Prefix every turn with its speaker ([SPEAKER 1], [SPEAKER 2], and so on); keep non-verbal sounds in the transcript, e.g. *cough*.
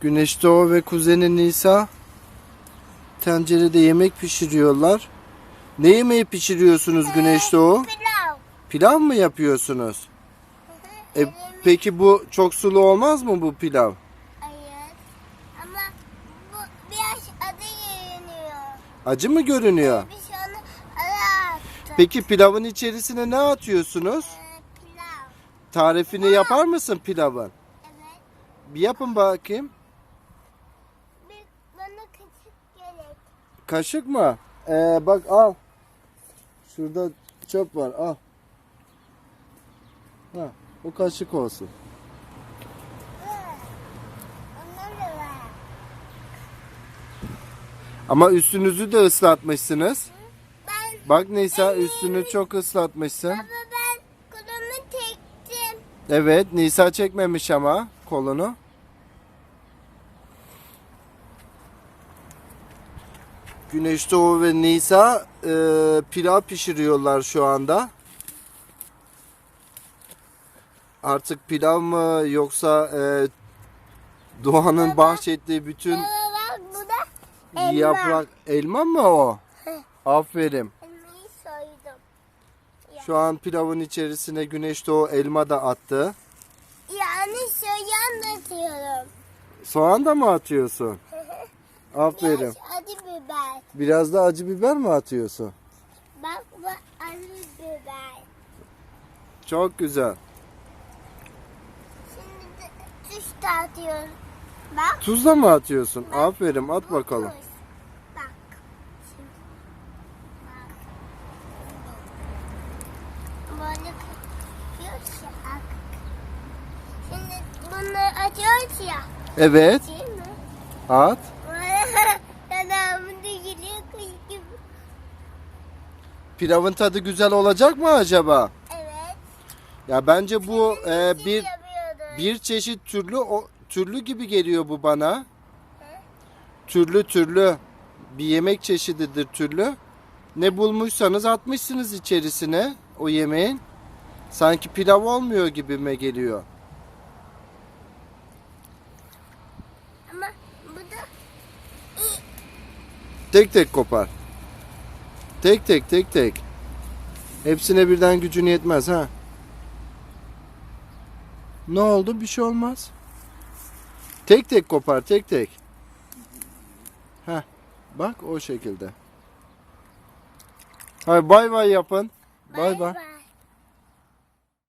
[SPEAKER 1] Güneş Doğu ve kuzeni Nisa tencerede yemek pişiriyorlar. Ne yemeği pişiriyorsunuz Güneş Doğu?
[SPEAKER 2] Pilav.
[SPEAKER 1] Pilav mı yapıyorsunuz? *laughs* E, peki bu çok sulu olmaz mı bu pilav?
[SPEAKER 2] Hayır. Ama bu biraz adı görünüyor.
[SPEAKER 1] Acı mı görünüyor?
[SPEAKER 2] Biz onu ara.
[SPEAKER 1] Peki pilavın içerisine ne atıyorsunuz?
[SPEAKER 2] Ee, pilav.
[SPEAKER 1] Tarifini yapar mısın pilavın?
[SPEAKER 2] Evet.
[SPEAKER 1] Bir yapın bakayım.
[SPEAKER 2] Bir, bana küçük gerek.
[SPEAKER 1] Kaşık mı? Ee, bak al. Şurada çöp var al. Ha, bu kaşık olsun. Ama üstünüzü de ıslatmışsınız.
[SPEAKER 2] Ben,
[SPEAKER 1] Bak Nisa üstünü çok ıslatmışsın.
[SPEAKER 2] baba ben kolumu çektim.
[SPEAKER 1] Evet Nisa çekmemiş ama kolunu. Güneş Doğu ve Nisa e, pilav pişiriyorlar şu anda. Artık pilav mı yoksa e, Doğan'ın bahşettiği bütün
[SPEAKER 2] bak bu da elma.
[SPEAKER 1] yaprak elma mı o? Aferin.
[SPEAKER 2] Elmayı soydum.
[SPEAKER 1] Şu an pilavın içerisine Güneş Doğu elma da attı.
[SPEAKER 2] Yani soyan da diyorum.
[SPEAKER 1] Soğan da mı atıyorsun? *laughs* Aferin.
[SPEAKER 2] Biraz acı.
[SPEAKER 1] Biraz da acı biber mi atıyorsun?
[SPEAKER 2] Bak bu acı biber.
[SPEAKER 1] Çok güzel.
[SPEAKER 2] Şimdi de tuş da atıyorum. Bak.
[SPEAKER 1] Tuz da mı atıyorsun? Aferin at bakalım.
[SPEAKER 2] tuz. Bak. Şimdi. Bak. Böyle ya. Bak. Şimdi bunu atıyoruz ya.
[SPEAKER 1] Evet at.
[SPEAKER 2] Yanağımda geliyor kuş gibi.
[SPEAKER 1] Pilavın tadı güzel olacak mı acaba?
[SPEAKER 2] Evet.
[SPEAKER 1] Ya bence bu e, bir bir çeşit türlü o türlü gibi geliyor bu bana. Türlü türlü bir yemek çeşididir türlü. Ne bulmuşsanız atmışsınız içerisine o yemeğin. Sanki pilav olmuyor gibime geliyor.
[SPEAKER 2] Ama bu da
[SPEAKER 1] Tek tek kopar. Tek tek tek tek. Hepsine birden gücün yetmez ha. Ne oldu? Bir şey olmaz. Tek tek kopar, tek tek. Heh. Bak o şekilde. Hay bay bay yapın. Bay.
[SPEAKER 2] bay.